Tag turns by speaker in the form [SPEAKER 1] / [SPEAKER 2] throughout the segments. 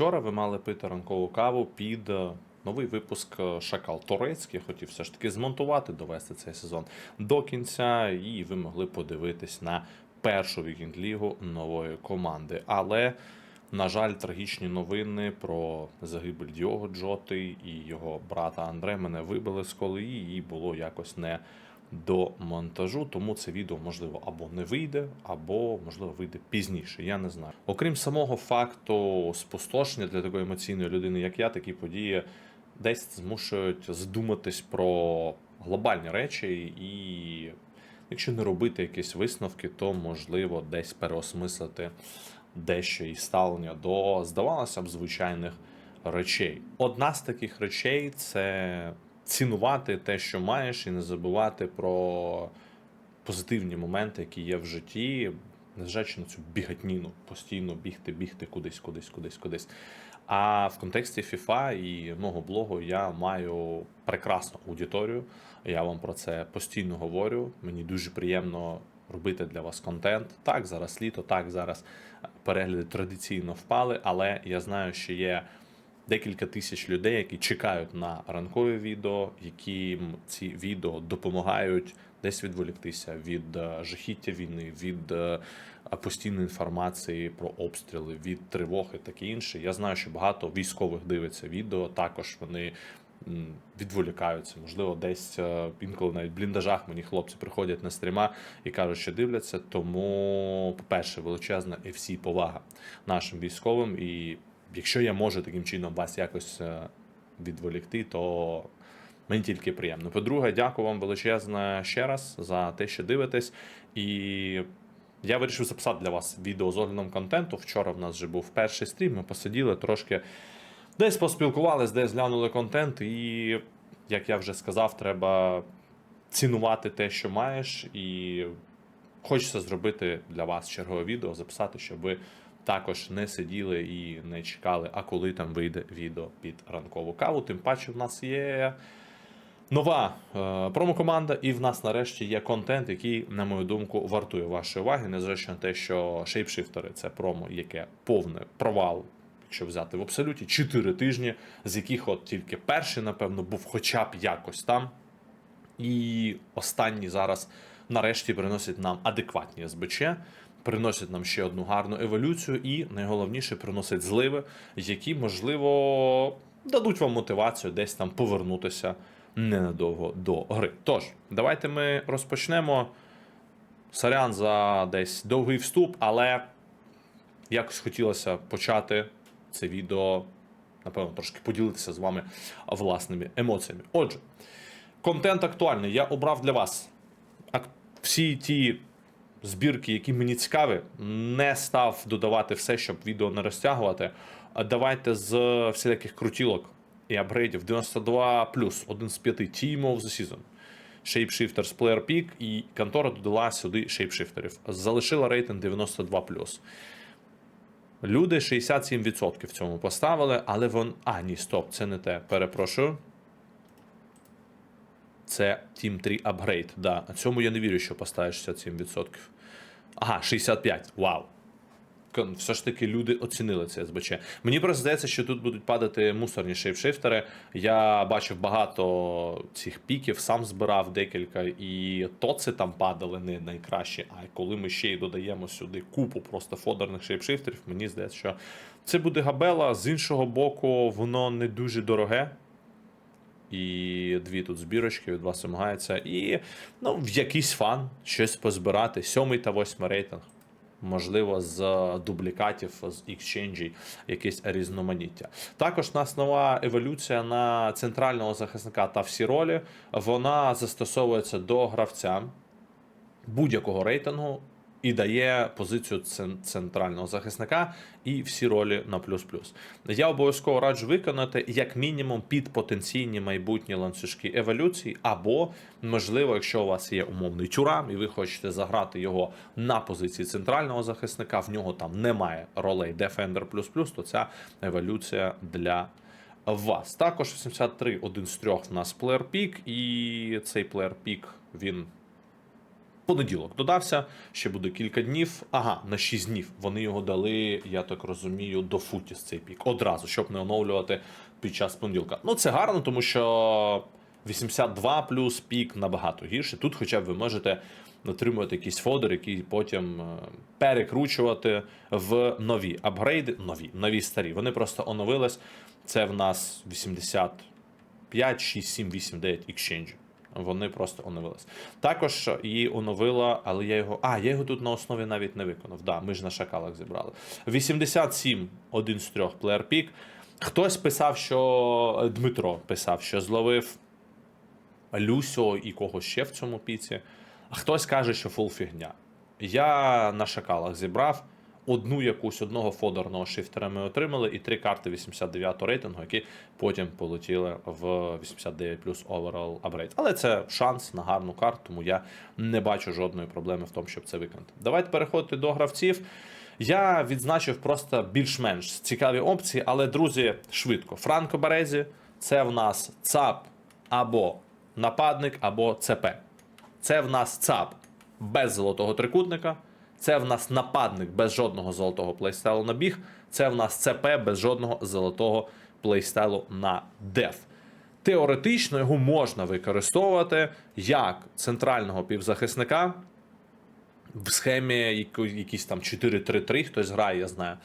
[SPEAKER 1] Вчора ви мали пити ранкову каву під е, новий випуск е, Шакал Турецький. Я хотів все ж таки змонтувати, довести цей сезон до кінця, і ви могли подивитись на першу вікінг-лігу нової команди. Але, на жаль, трагічні новини про загибель Діого Джоти і його брата Андре мене вибили з колеї, і було якось не до монтажу, тому це відео можливо або не вийде, або можливо вийде пізніше. Я не знаю. Окрім самого факту спустошення для такої емоційної людини, як я, такі події десь змушують задуматись про глобальні речі, і якщо не робити якісь висновки, то можливо десь переосмислити дещо і ставлення до, здавалося б, звичайних речей. Одна з таких речей це цінувати те, що маєш, і не забувати про позитивні моменти, які є в житті, незважаючи на цю бігатніну, постійно бігти, бігти кудись, кудись, кудись, кудись. А в контексті FIFA і мого блогу я маю прекрасну аудиторію. Я вам про це постійно говорю. Мені дуже приємно робити для вас контент. Так, зараз літо, так, зараз перегляди традиційно впали, але я знаю, що є декілька тисяч людей, які чекають на ранкові відео, яким ці відео допомагають десь відволіктися від е, жахіття війни, від е, постійної інформації про обстріли, від тривог і таке інше. Я знаю, що багато військових дивиться відео. Також вони відволікаються. Можливо, десь е, інколи навіть в бліндажах мені хлопці приходять на стріма і кажуть, що дивляться. Тому, по-перше, величезна і всі повага нашим військовим. І якщо я можу таким чином вас якось е, відволікти, то мені тільки приємно. По-друге, дякую вам величезне ще раз за те, що дивитесь. І я вирішив записати для вас відео з оглядом контенту. Вчора в нас вже був перший стрім. Ми посиділи трошки. Десь поспілкувались, десь глянули контент, і, як я вже сказав, треба цінувати те, що маєш, і хочеться зробити для вас чергове відео, записати, щоб ви також не сиділи і не чекали, а коли там вийде відео під ранкову каву. Тим паче, в нас є нова е, промокоманда, і в нас нарешті є контент, який, на мою думку, вартує вашої уваги, незважаючи на те, що шейпшифтери це промо, яке повне провал. Якщо взяти в абсолюті 4 тижні, з яких от тільки перший, напевно, був хоча б якось там. І останні зараз нарешті приносять нам адекватні СБЧ, приносять нам ще одну гарну еволюцію, і найголовніше приносять зливи, які, можливо, дадуть вам мотивацію десь там повернутися ненадовго до гри. Тож, давайте ми розпочнемо. Сорян за десь довгий вступ, але якось хотілося почати це відео, напевно, трошки поділитися з вами власними емоціями. Отже, контент актуальний. Я обрав для вас всі ті збірки, які мені цікаві, не став додавати все, щоб відео не розтягувати. Давайте з всіляких крутілок і апгрейдів 92 один з п'яти Team of the Season. Shapeshifters Player Peak і контора додала сюди шейпшифтерів. Залишила рейтинг 92 Люди 67% в цьому поставили, але вон. А, ні, стоп, це не те. Перепрошую. Це Team 3 Upgrade. Да. А цьому я не вірю, що поставиш 67%. Ага, 65. Вау. Все ж таки люди оцінили це СБЧ. Мені просто здається, що тут будуть падати мусорні шейпшифтери. Я бачив багато цих піків, сам збирав декілька, і тоци там падали не найкраще. А коли ми ще й додаємо сюди купу просто фодерних шейпшифтерів, мені здається, що це буде габела. З іншого боку, воно не дуже дороге. І дві тут збірочки від вас вимагається. І ну, в якийсь фан щось позбирати. Сьомий та восьмий рейтинг. Можливо, з дублікатів, з екшенджей, якесь різноманіття. Також у нас нова еволюція на центрального захисника та всі ролі. Вона застосовується до гравця будь-якого рейтингу і дає позицію центрального захисника і всі ролі на плюс-плюс. Я обов'язково раджу виконати як мінімум під потенційні майбутні ланцюжки еволюції, або, можливо, якщо у вас є умовний тюрам, і ви хочете заграти його на позиції центрального захисника, в нього там немає ролей Defender++, то ця еволюція для вас. Також 83 один з трьох в нас плеєр пік, і цей плеєр пік він Понеділок додався, ще буде кілька днів. Ага, на 6 днів. Вони його дали, я так розумію, до футіс цей пік. Одразу, щоб не оновлювати під час понеділка. Ну, це гарно, тому що 82 плюс пік набагато гірше. Тут, хоча б ви можете отримувати якийсь фодер, який потім е, перекручувати в нові апгрейди. Нові, нові старі. Вони просто оновились. Це в нас 85, 6, 7, 8, 9 екшенджів. Вони просто оновились. Також її оновила, але я його. А, я його тут на основі навіть не виконав. Да, ми ж на шакалах зібрали. 87, один з трьох плеєр пік. Хтось писав, що Дмитро писав, що зловив Люсьо і когось ще в цьому піці. А хтось каже, що фул фігня. Я на шакалах зібрав одну якусь одного фодерного шифтера ми отримали, і три карти 89 рейтингу, які потім полетіли в 89 плюс overall upgrade. Але це шанс на гарну карту, тому я не бачу жодної проблеми в тому, щоб це виконати. Давайте переходити до гравців. Я відзначив просто більш-менш цікаві опції, але, друзі, швидко. Франко Березі це в нас ЦАП або нападник, або ЦП. Це в нас ЦАП без золотого трикутника. Це в нас нападник без жодного золотого плейстайлу на біг. Це в нас ЦП без жодного золотого плейстайлу на деф. Теоретично його можна використовувати як центрального півзахисника в схемі якісь там 4-3-3, хтось грає, я знаю,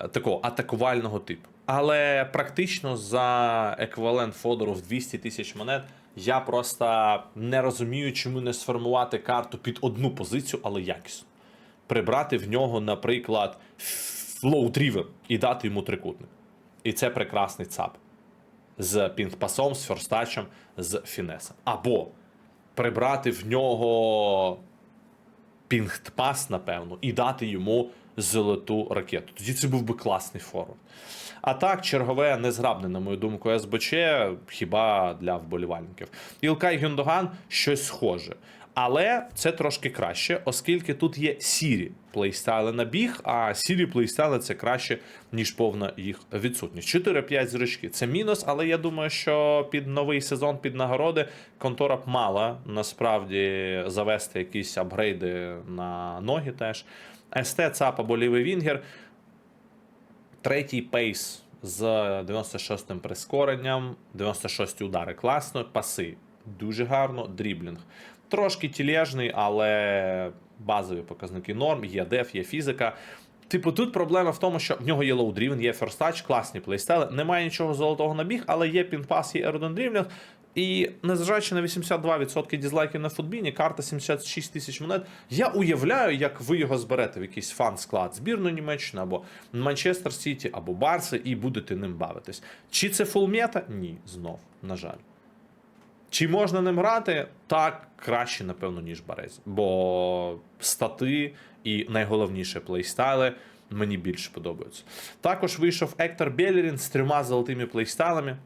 [SPEAKER 1] е, такого атакувального типу. Але практично за еквівалент фодору в 200 тисяч монет я просто не розумію, чому не сформувати карту під одну позицію, але якісно. Прибрати в нього, наприклад, driven і дати йому трикутник. І це прекрасний ЦАП. З пінг-пасом, з ферстачем, з фінесом. Або прибрати в нього пінг-пас, напевно, і дати йому золоту ракету. Тоді це був би класний форум. А так, чергове незграбне, на мою думку, СБЧ, хіба для вболівальників. Ілкай Гюндоган щось схоже. Але це трошки краще, оскільки тут є сірі плейстайли на біг, а сірі плейстайли це краще, ніж повна їх відсутність. 4-5 зрачки це мінус, але я думаю, що під новий сезон, під нагороди, контора б мала насправді завести якісь апгрейди на ноги теж. СТ, ЦАП або Вінгер. Третій пейс з 96-м прискоренням, 96 удари класно, паси дуже гарно, дріблінг. Трошки тілежний, але базові показники норм, є деф, є фізика. Типу, тут проблема в тому, що в нього є лоудрівен, є ферстач, класні плейстайли. Немає нічого золотого на біг, але є пінпас, є аеродондрівлінг. І незважаючи на 82% дізлайків на футбіні, карта 76 тисяч монет. Я уявляю, як ви його зберете в якийсь фан-склад збірної Німеччини або Манчестер Сіті, або Барси, і будете ним бавитись. Чи це фулмета? Ні, знов, на жаль. Чи можна ним грати? Так, краще, напевно, ніж Березі. Бо стати і найголовніше плейстайли мені більше подобаються. Також вийшов Ектор Белерін з трьома золотими плейстайлами.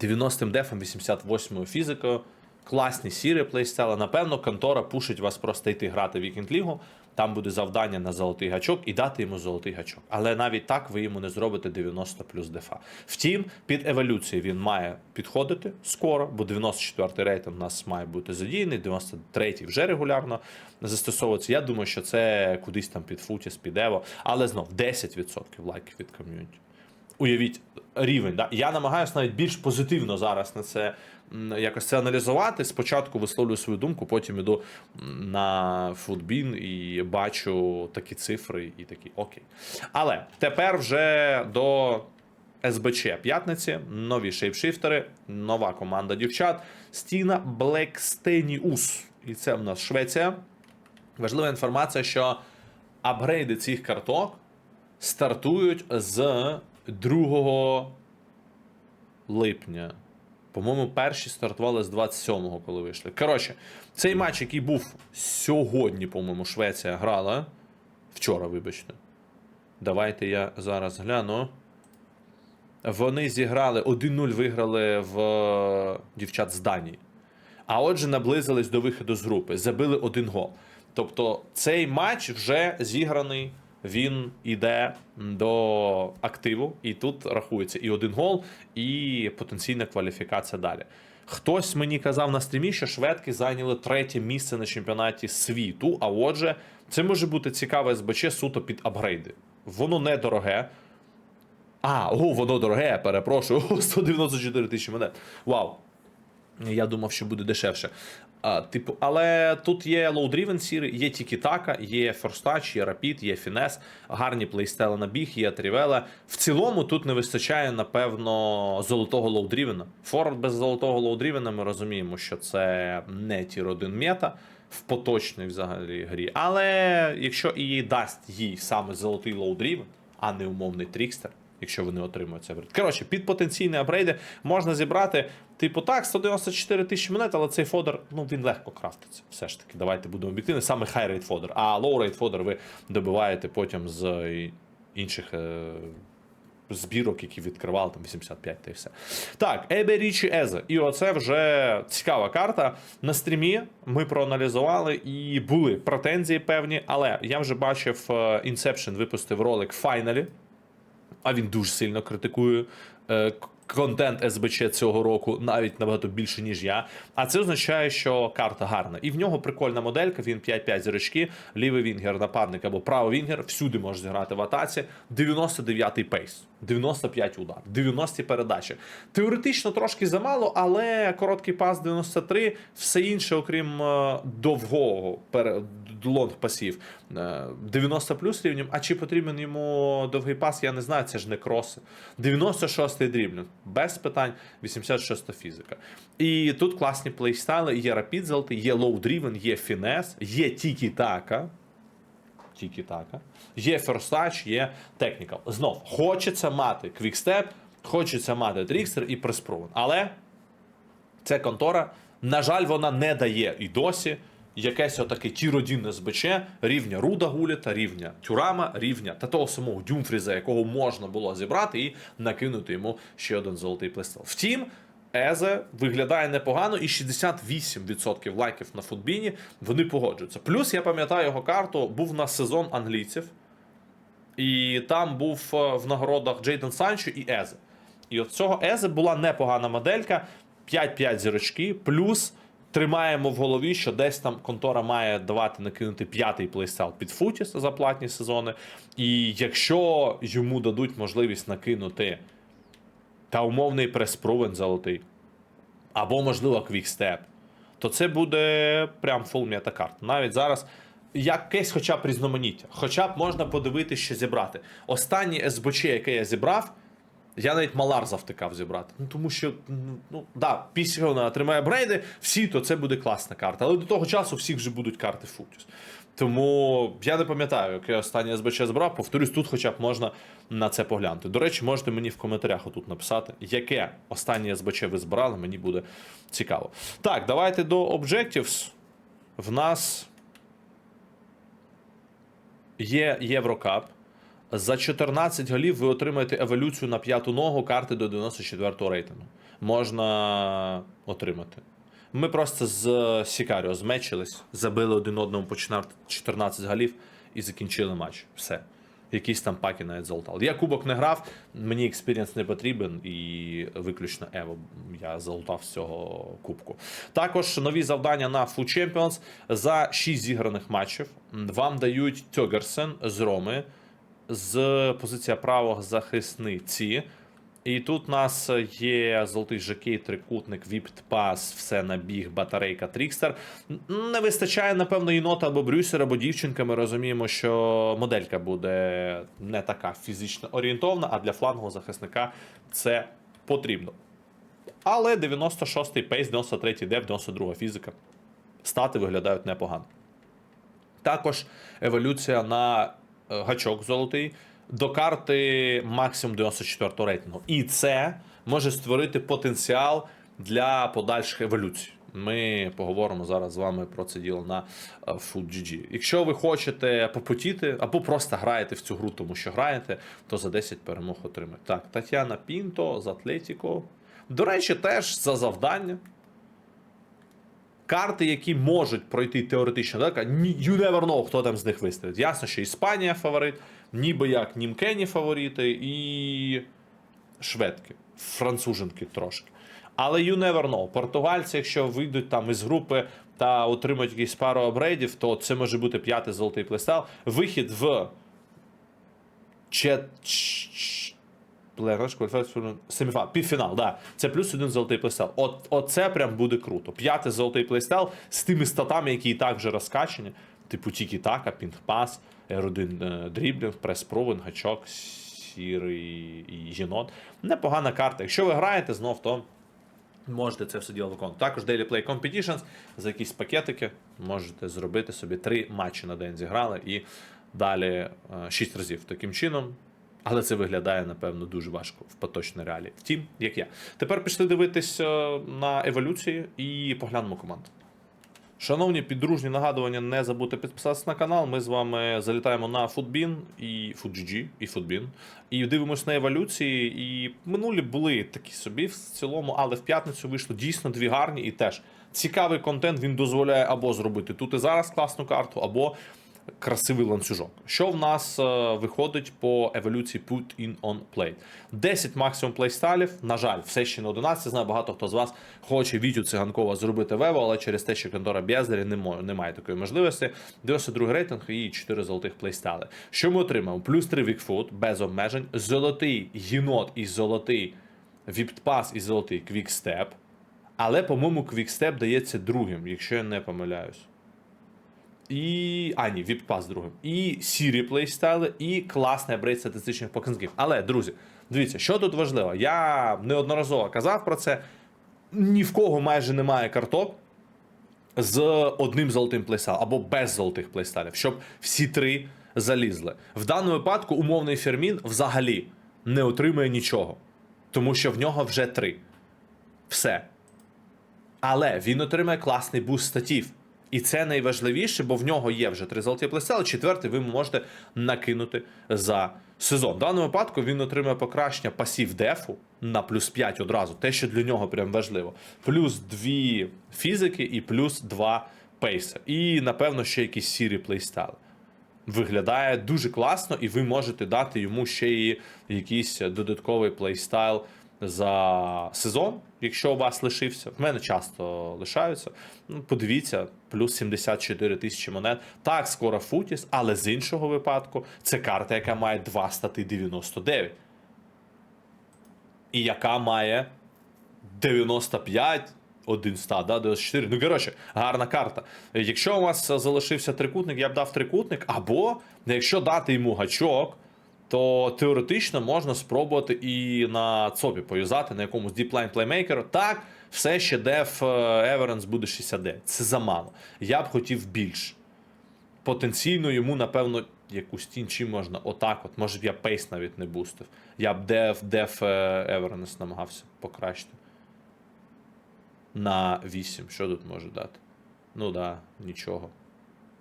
[SPEAKER 1] 90-м дефом, 88-ю фізикою. Класні сірі плейстайли. Напевно, контора пушить вас просто йти грати в Вікінд Лігу. Там буде завдання на золотий гачок і дати йому золотий гачок. Але навіть так ви йому не зробите 90 плюс дефа. Втім, під еволюцію він має підходити скоро, бо 94-й рейтинг у нас має бути задіяний, 93-й вже регулярно застосовується. Я думаю, що це кудись там під футіс, під ево, але знов 10% лайків від ком'юніті. Уявіть рівень. Да? Я намагаюся навіть більш позитивно зараз на це якось це аналізувати. Спочатку висловлюю свою думку, потім іду на футбін і бачу такі цифри і такі окей. Але тепер вже до СБЧ п'ятниці, нові шейпшифтери, нова команда дівчат. Стіна Блекстеніус. І це в нас Швеція. Важлива інформація, що апгрейди цих карток стартують з 2 липня. По-моєму, перші стартували з 27-го, коли вийшли. Коротше, цей матч, який був сьогодні, по-моєму, Швеція грала. Вчора, вибачте. Давайте я зараз гляну. Вони зіграли 1-0 виграли в е, дівчат з Данії. А отже, наблизились до виходу з групи, забили один гол. Тобто цей матч вже зіграний він іде до активу, і тут рахується і один гол, і потенційна кваліфікація далі. Хтось мені казав на стрімі, що шведки зайняли третє місце на чемпіонаті світу. А отже, це може бути цікаве СБЧ суто під апгрейди. Воно недороге. А, о, воно дороге, перепрошую. 194 тисячі монет. Вау. Я думав, що буде дешевше. Типу, але тут є лоудрівен сіри, є Тікі-Така, є Форстач, є Рапід, є Фінес, гарні плейстели на біг, є Трівела. В цілому тут не вистачає, напевно, золотого лоудрівена. Форвард без золотого лоудрівена ми розуміємо, що це не тір 1 мета в поточній взагалі грі. Але якщо і дасть їй саме золотий лоудрівен, а не умовний трікстер, якщо вони отримують цей апгрейд. Коротше, під потенційні апгрейди можна зібрати, типу, так, 194 тисячі монет, але цей фодер, ну він легко крафтиться. Все ж таки, давайте будемо об'єктивні. Саме rate фодер. А rate фодер ви добиваєте потім з е, інших. е, Збірок, які відкривали там 85 та і все. Так, Ебе Річі Езе. І оце вже цікава карта. На стрімі ми проаналізували і були претензії певні, але я вже бачив е, Inception випустив ролик файналі а він дуже сильно критикує е, контент СБЧ цього року, навіть набагато більше, ніж я. А це означає, що карта гарна. І в нього прикольна моделька, він 5-5 зірочки, лівий вінгер, нападник або правий вінгер, всюди може зіграти в атаці. 99-й пейс, 95 удар, 90 передачі. Теоретично трошки замало, але короткий пас 93, все інше, окрім е, довгого пере- лонг пасів, е, 90 плюс рівнем. А чи потрібен йому довгий пас, я не знаю, це ж не кроси. 96-й дріблінг, без питань, 86-та фізика. І тут класні плейстайли, є рапід золотий, є лоу дрівен, є фінес, є тікі-така. Тікі-така. Є ферстач, є технікал. Знов, хочеться мати квікстеп, хочеться мати трікстер і приспрувен. Але ця контора, на жаль, вона не дає і досі якесь отаке тіродінне СБЧ рівня Руда Гуліта, рівня Тюрама, рівня та того самого Дюмфріза, якого можна було зібрати і накинути йому ще один золотий плестел. Втім, Езе виглядає непогано, і 68% лайків на футбіні вони погоджуються. Плюс я пам'ятаю його карту, був на сезон англійців. І там був е, в нагородах Джейден Санчо і Езе. І от цього Езе була непогана моделька. 5-5 зірочки, плюс тримаємо в голові, що десь там контора має давати накинути п'ятий плейстайл під Футіс за платні сезони. І якщо йому дадуть можливість накинути та умовний прес-провен золотий, або, можливо, квікстеп, то це буде прям фул мета-карт. Навіть зараз якесь хоча б різноманіття. Хоча б можна подивитися, що зібрати. Останнє СБЧ, яке я зібрав, я навіть Малар завтикав зібрати. Ну тому що, ну, ну да, після вона отримає брейди, всі, то це буде класна карта. Але до того часу всіх вже будуть карти Футіс. Тому я не пам'ятаю, яке я останнє СБЧ збрав. Повторюсь, тут хоча б можна на це поглянути. До речі, можете мені в коментарях отут написати, яке останнє СБЧ ви збирали, мені буде цікаво. Так, давайте до Objectives. В нас є Єврокап. За 14 голів ви отримаєте еволюцію на п'яту ногу карти до 94-го рейтингу. Можна отримати. Ми просто з Сікаріо змечились, забили один одному по 14 голів і закінчили матч. Все. Якісь там паки навіть залутали. Я кубок не грав, мені експірієнс не потрібен, і виключно Ево я залутав з цього кубку. Також нові завдання на Food Champions за 6 зіграних матчів. Вам дають Тьогерсен з Роми з позиція правого захисниці. І тут у нас є золотий жокей, трикутник, віпт пас, все на біг, батарейка, трікстер. Не вистачає, напевно, єнота або брюсера, або дівчинка. Ми розуміємо, що моделька буде не така фізично орієнтовна, а для флангового захисника це потрібно. Але 96-й пейс, 93-й дев, 92-га фізика. Стати виглядають непогано. Також еволюція на гачок золотий до карти максимум 94 рейтингу. І це може створити потенціал для подальших еволюцій. Ми поговоримо зараз з вами про це діло на е, FoodGG. Якщо ви хочете попотіти або просто граєте в цю гру, тому що граєте, то за 10 перемог отримаєте. Так, Тетяна Пінто з Атлетіко. До речі, теж за завдання. Карти, які можуть пройти теоретично, так, you never know, хто там з них вистрілить. Ясно, що Іспанія фаворит, ніби як Німкені фаворити і шведки, француженки трошки. Але you never know. Португальці, якщо вийдуть там із групи та отримають якісь пару апгрейдів, то це може бути п'ятий золотий плейстайл. Вихід в Че... Плей-офф, кваліфікацію, півфінал, да. Це плюс один золотий плейстайл. От, оце прям буде круто. П'ятий золотий плейстайл з тими статами, які і так вже розкачені. Типу тікі-така, пінг-пас, R1 е, дріблінг, прес-провин, гачок, сірий і єнот. Непогана карта. Якщо ви граєте знов, то можете це все діло виконувати. Також Daily Play Competitions за якісь пакетики можете зробити собі три матчі на день зіграли і далі е, шість разів таким чином. Але це виглядає, напевно, дуже важко в поточній реалії. Втім, як я. Тепер пішли дивитись е, на еволюції і поглянемо команду. Шановні піддружні нагадування, не забудьте підписатися на канал. Ми з вами залітаємо на Footbin і FootGG, і Footbin. І дивимося на еволюції. І минулі були такі собі в цілому, але в п'ятницю вийшло дійсно дві гарні і теж цікавий контент. Він дозволяє або зробити тут і зараз класну карту, або красивий ланцюжок. Що в нас е, виходить по еволюції Put in on Play? 10 максимум плейстайлів. На жаль, все ще не 11. Знаю, багато хто з вас хоче Вітю Циганкова зробити вево, але через те, що контора Бєздарі не мо- немає такої можливості. 92 рейтинг і 4 золотих плейстайли. Що ми отримаємо? Плюс 3 вікфут без обмежень, золотий єнот і золотий віптпас і золотий квікстеп. Але, по-моєму, квікстеп дається другим, якщо я не помиляюсь. І. А, ні, віп-пас другим. І сірі плейстайли, і класний апгрейд статистичних показників. Але, друзі, дивіться, що тут важливо. Я неодноразово казав про це. Ні в кого майже немає карток з одним золотим плейстайлом або без золотих плейстайлів, щоб всі три залізли. В даному випадку умовний Фермін взагалі не отримує нічого, тому що в нього вже три. Все. Але він отримає класний буст статів. І це найважливіше, бо в нього є вже три золоті плейстайли, четвертий ви можете накинути за сезон. В даному випадку він отримає покращення пасів дефу на плюс 5 одразу, те, що для нього прям важливо. Плюс 2 фізики і плюс 2 пейса. І, напевно, ще якісь сірі плейстайли. Виглядає дуже класно, і ви можете дати йому ще і якийсь додатковий плейстайл за сезон, якщо у вас лишився. В мене часто лишаються. Ну, подивіться, плюс 74 тисячі монет. Так, скоро Футіс, але з іншого випадку це карта, яка має 2 стати 99. І яка має 95. Один стат, да, 94. Ну, коротше, гарна карта. Якщо у вас залишився трикутник, я б дав трикутник, або якщо дати йому гачок, то теоретично можна спробувати і на ЦОПі поюзати на якомусь діплайн плеймейкеру. Так, все ще деф Еверенс буде 69. Це замало. Я б хотів більше. Потенційно йому, напевно, якусь тінь можна отак. От, може б я пейс навіть не бустив. Я б деф деф Еверенс намагався покращити. На 8. Що тут може дати? Ну да, нічого.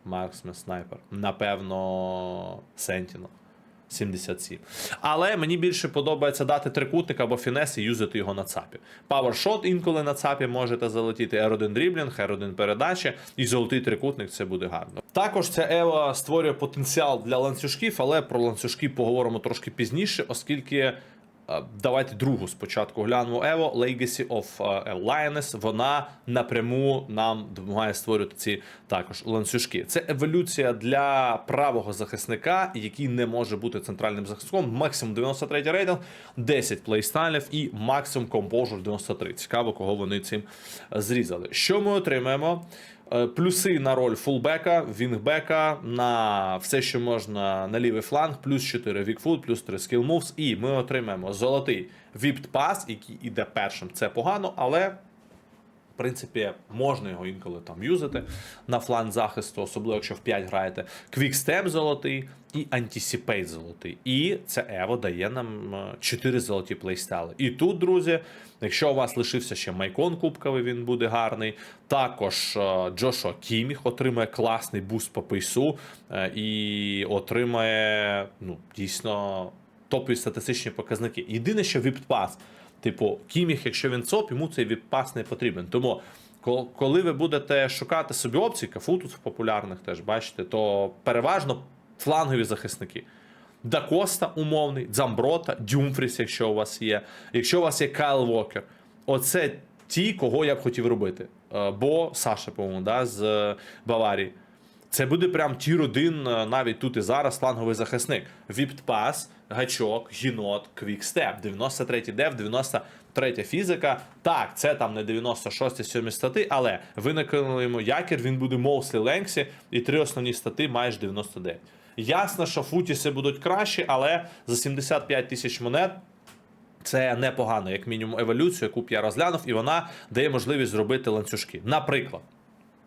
[SPEAKER 1] Марксмен снайпер. Напевно, Sentinel. 77. Але мені більше подобається дати трикутник або фінес і юзати його на цапі. Павершот інколи на цапі можете залетіти R1 дріблінг, R1 передача і золотий трикутник це буде гарно. Також ця Ева створює потенціал для ланцюжків, але про ланцюжки поговоримо трошки пізніше, оскільки. Е, Давайте другу спочатку глянемо Evo Legacy of е, Lioness. Вона напряму нам допомагає створювати ці також ланцюжки. Це еволюція для правого захисника, який не може бути центральним захисником. Максимум 93 рейтинг, 10 плейстайлів і максимум компожур 93. Цікаво, кого вони цим зрізали. Що ми отримаємо? Е, Плюси на роль фулбека, вінгбека, на все, що можна на лівий фланг, плюс 4 вікфут, плюс 3 skill moves. І ми отримаємо золотий віпт пас, який іде першим. Це погано, але в принципі, можна його інколи там юзати на фланг захисту, особливо якщо в 5 граєте. Квікстеп золотий і антісіпейт золотий. І це Ево дає нам 4 золоті плейстайли. І тут, друзі, якщо у вас лишився ще Майкон кубковий, він буде гарний. Також е, Джошуа Кіміх отримає класний буст по пейсу е, і отримає ну, дійсно топові статистичні показники. Єдине, що віппас. Типу, Кіміх, якщо він ЦОП, йому цей віппас не потрібен. Тому Коли ви будете шукати собі опції, кафу тут популярних теж бачите, то переважно флангові захисники. Дакоста умовний, Дзамброта, Дюмфріс, якщо у вас є. Якщо у вас є Кайл Вокер, оце ті, кого я б хотів робити. Е, Бо Саша, по-моєму, да, з е, Баварії. Це буде прям тір один е, навіть тут і зараз фланговий захисник. Віптпас, гачок, гінот, квікстеп, 93 дев, 93 фізика. Так, це там не 96 7 стати, але ви накинули йому якір, він буде моуслі ленксі, і три основні стати маєш 99. Ясно, що футіси будуть кращі, але за 75 тисяч монет це непогано, як мінімум, еволюцію, яку б я розглянув, і вона дає можливість зробити ланцюжки. Наприклад,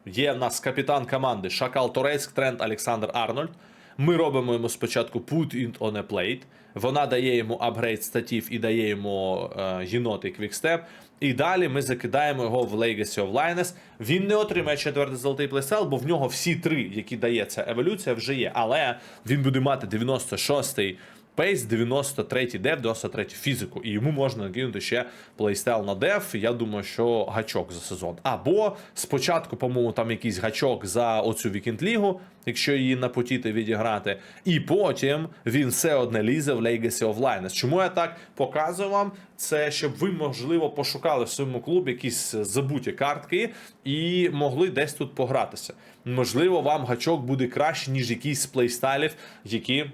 [SPEAKER 1] є в нас капітан команди Шакал Турецьк, Трент Олександр Арнольд. Ми робимо йому спочатку put int on a plate. Вона дає йому апгрейд статів і дає йому е, єнот і квікстеп. І далі ми закидаємо його в Legacy of Lioness. Він не отримає четвертий золотий плейсел, бо в нього всі три, які дає ця еволюція, вже є. Але він буде мати 96-й Пейс 93 дев, 93 фізику, і йому можна накинути ще плейстайл на деф. Я думаю, що гачок за сезон. Або спочатку, по-моєму, там якийсь гачок за оцю вікенд лігу, якщо її напотіти відіграти, і потім він все одне лізе в Legacy of Lioness. Чому я так показую вам? Це щоб ви, можливо, пошукали в своєму клубі якісь забуті картки і могли десь тут погратися. Можливо, вам гачок буде краще, ніж якийсь з плейстайлів, які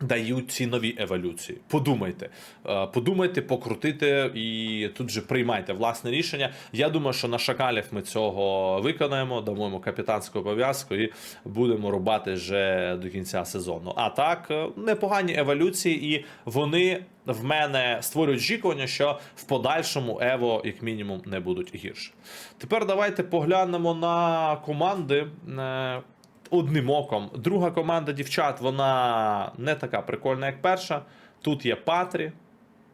[SPEAKER 1] дають ці нові еволюції. Подумайте, Е, подумайте, покрутите і тут же приймайте власне рішення. Я думаю, що на шакалів ми цього виконаємо, дамо йому капітанську пов'язку і будемо рубати вже до кінця сезону. А так, е, непогані еволюції, і вони в мене створюють очікування, що в подальшому Ево, як мінімум, не будуть гірше. Тепер давайте поглянемо на команди. Одним оком. Друга команда дівчат, вона не така прикольна, як перша. Тут є Патрі,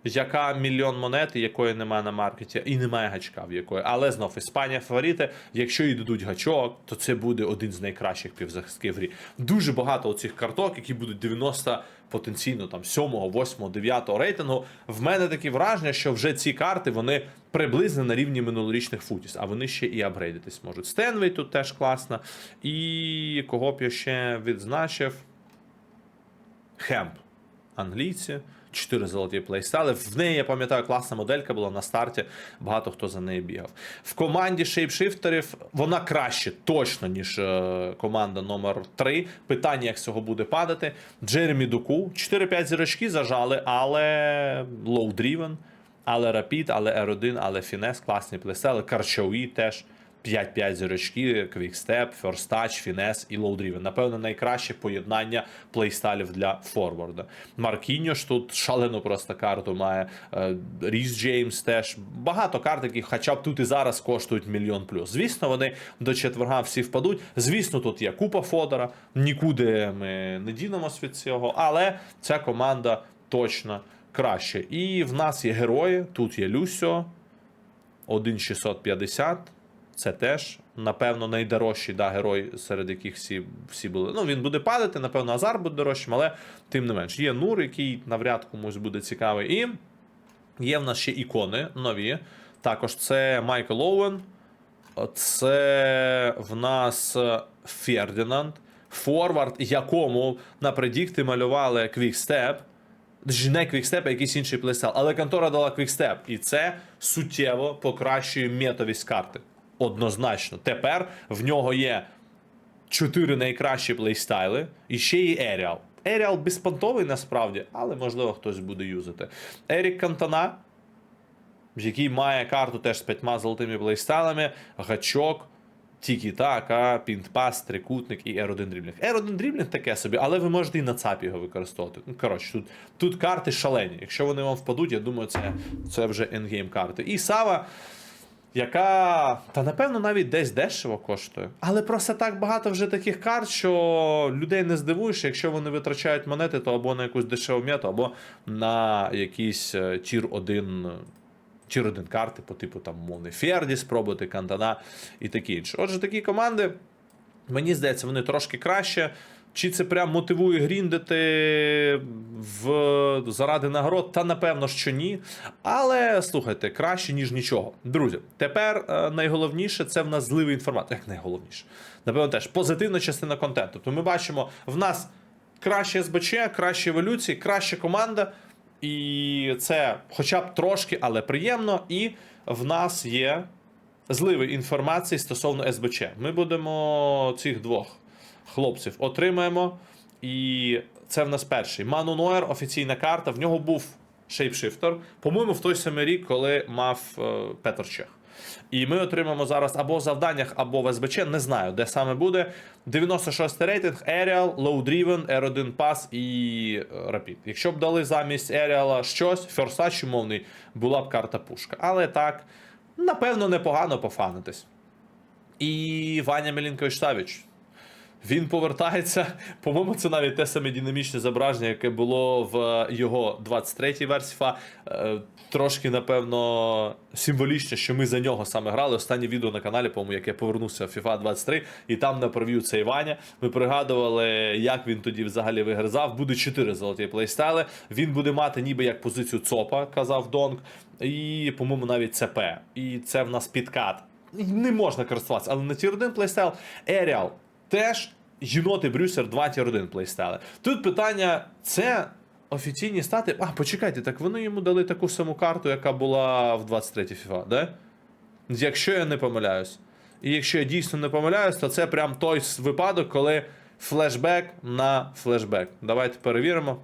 [SPEAKER 1] яка мільйон монет, якої немає на маркеті, і немає гачка в якої. Але знов Іспанія фаворити. Якщо їй дадуть гачок, то це буде один з найкращих півзахистків грі. Дуже багато оцих карток, які будуть 90 потенційно там 7, 8, 9 рейтингу. В мене таке враження, що вже ці карти вони приблизно на рівні минулорічних футіс, а вони ще і апгрейдитись можуть. Стенвей тут теж класна. І кого б я ще відзначив? Хемп. Англійці. Чотири золоті плейстайли. В неї, я пам'ятаю, класна моделька була на старті. Багато хто за нею бігав. В команді шейпшифтерів вона краще точно, ніж е, команда номер 3 Питання, як з цього буде падати. Джеремі Дуку. 4-5 зірочки зажали, але low-driven, але Rapid, але R1, але Finesse, класні плейстайли. Карчауї теж. 5-5 зірочки, квікстеп, ферстач, фінес і лоудрівен. Напевно, найкраще поєднання плейстайлів для форварда. Маркіньо ж тут шалену просто карту має. Е, Ріс Джеймс теж. Багато карт, які хоча б тут і зараз коштують мільйон плюс. Звісно, вони до четверга всі впадуть. Звісно, тут є купа Фодора. Нікуди ми не дінемось від цього, але ця команда точно краще. І в нас є герої. Тут є Люсьо, 1650. Це теж, напевно, найдорожчий да, герой, серед яких всі всі були. Ну, він буде падати, напевно, Азар буде дорожчим, але тим не менш. Є Нур, який навряд комусь буде цікавий. І є в нас ще ікони нові. Також це Майкл Оуен, це в нас Фердінанд, Форвард, якому на предікти малювали квікстеп. Не квікстеп, а якийсь інший плейстайл. Але контора дала квікстеп. І це суттєво покращує метовість карти. Однозначно. Тепер в нього є чотири найкращі плейстайли і ще й Еріал. Еріал безпонтовий насправді, але можливо хтось буде юзати. Ерік Кантана, який має карту теж з п'ятьма золотими плейстайлами, гачок. Тільки така, пінтпас, трикутник і R1 дріблінг. R1 дріблінг таке собі, але ви можете і на ЦАП його використовувати. Ну, коротше, тут, тут карти шалені. Якщо вони вам впадуть, я думаю, це, це вже енгейм карти. І Сава, яка, та напевно навіть десь дешево коштує. Але просто так багато вже таких карт, що людей не здивуєш, якщо вони витрачають монети, то або на якусь дешеву мету, або на якийсь е, тір 1 тір 1 карти, по типу там умовний Ферді, спробувати Кантана і таке інше. Отже, такі команди. Мені здається, вони трошки краще. Чи це прям мотивує гріндити в заради нагород? Та напевно, що ні. Але слухайте, краще, ніж нічого. Друзі, тепер е, найголовніше це в нас зливий інформат. Як найголовніше? Напевно, теж позитивна частина контенту. Тобто ми бачимо, в нас краще СБЧ, кращі еволюції, краща команда. І це хоча б трошки, але приємно. І в нас є зливи інформації стосовно СБЧ. Ми будемо цих двох хлопців отримаємо. І це в нас перший. Ману Ноер, офіційна карта. В нього був шейпшифтер. По-моєму, в той самий рік, коли мав е, Петр Чех. І ми отримаємо зараз або в завданнях, або в СБЧ. Не знаю, де саме буде. 96 рейтинг, Aerial, Low Driven, R1 Pass і е, Rapid. Якщо б дали замість Aerial щось, ферсач умовний, була б карта пушка. Але так, напевно, непогано пофанитись. І Ваня Мілінкович Савіч. Він повертається. По-моєму, це навіть те саме динамічне зображення, яке було в його 23-й версії FA. Е, Трошки, напевно, символічно, що ми за нього саме грали. Останнє відео на каналі, по-моєму, як я повернувся в FIFA 23, і там на прев'ю цей Ваня. Ми пригадували, як він тоді взагалі вигризав. Буде 4 золоті плейстайли. Він буде мати ніби як позицію ЦОПа, казав Донг, і, по-моєму, навіть ЦП. І це в нас підкат. Не можна користуватися, але на тір 1 плейстайл Еріал теж єноти Брюсер 2 тір 1 плейстайли. Тут питання: це офіційні стати. А, почекайте, так вони йому дали таку саму карту, яка була в 23 FIFA, да? Якщо я не помиляюсь. І якщо я дійсно не помиляюсь, то це прям той випадок, коли флешбек на флешбек. Давайте перевіримо.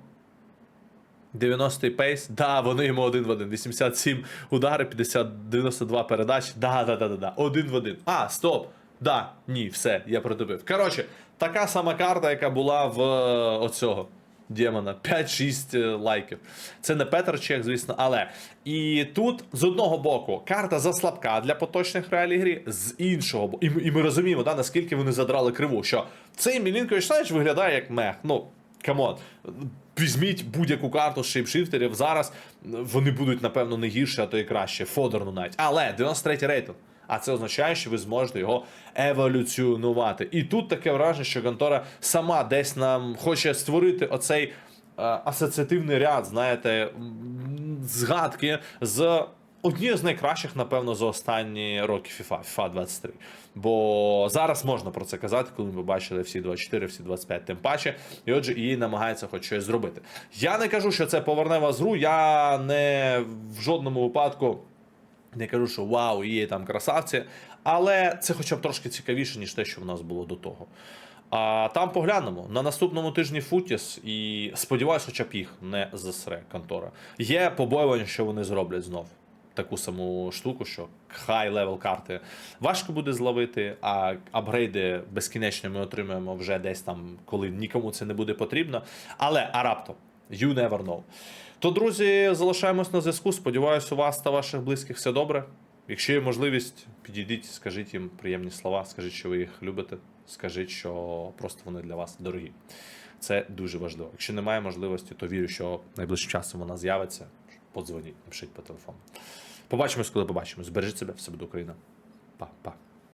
[SPEAKER 1] 90-й пейс, да, вони йому один в один. 87 удари, 50, 92 передачі. Да, да, да, да, да. Один в один. А, стоп. Да, ні, все, я протупив. Коротше, така сама карта, яка була в е, оцього демона. 5-6 е, лайків. Це не Петр Чех, звісно, але. І тут з одного боку карта заслабка для поточних реалій грі, з іншого боку. І, і ми розуміємо, да, наскільки вони задрали криву, що цей Мілінкович Савич виглядає як мех. Ну, камон. Візьміть будь-яку карту з шейпшифтерів зараз. Вони будуть, напевно, не гірше, а то і краще. Фодорну навіть. Але 93 рейтинг. А це означає, що ви зможете його еволюціонувати. І тут таке враження, що контора сама десь нам хоче створити оцей е, асоціативний ряд, знаєте, згадки з однією з найкращих, напевно, за останні роки FIFA, FIFA 23. Бо зараз можна про це казати, коли ми бачили всі 24, всі 25, тим паче. І отже, її намагається хоч щось зробити. Я не кажу, що це поверне вас гру. Я не в жодному випадку. Не кажу, що вау, є там красавці, але це хоча б трошки цікавіше, ніж те, що в нас було до того. А там поглянемо на наступному тижні Футіс, і сподіваюся, хоча б їх не засре контора. Є побоювання, що вони зроблять знов таку саму штуку, що хай левел карти важко буде зловити, а апгрейди безкінечно ми отримаємо вже десь там, коли нікому це не буде потрібно. Але а раптом, you never know. То, друзі, залишаємось на зв'язку. Сподіваюся, у вас та ваших близьких все добре. Якщо є можливість, підійдіть, скажіть їм приємні слова, скажіть, що ви їх любите, скажіть, що просто вони для вас дорогі. Це дуже важливо. Якщо немає можливості, то вірю, що найближчим часом вона з'явиться. Подзвоніть, напишіть по телефону. Побачимось, коли побачимось. Збережіть себе, все буде Україна. Па-па.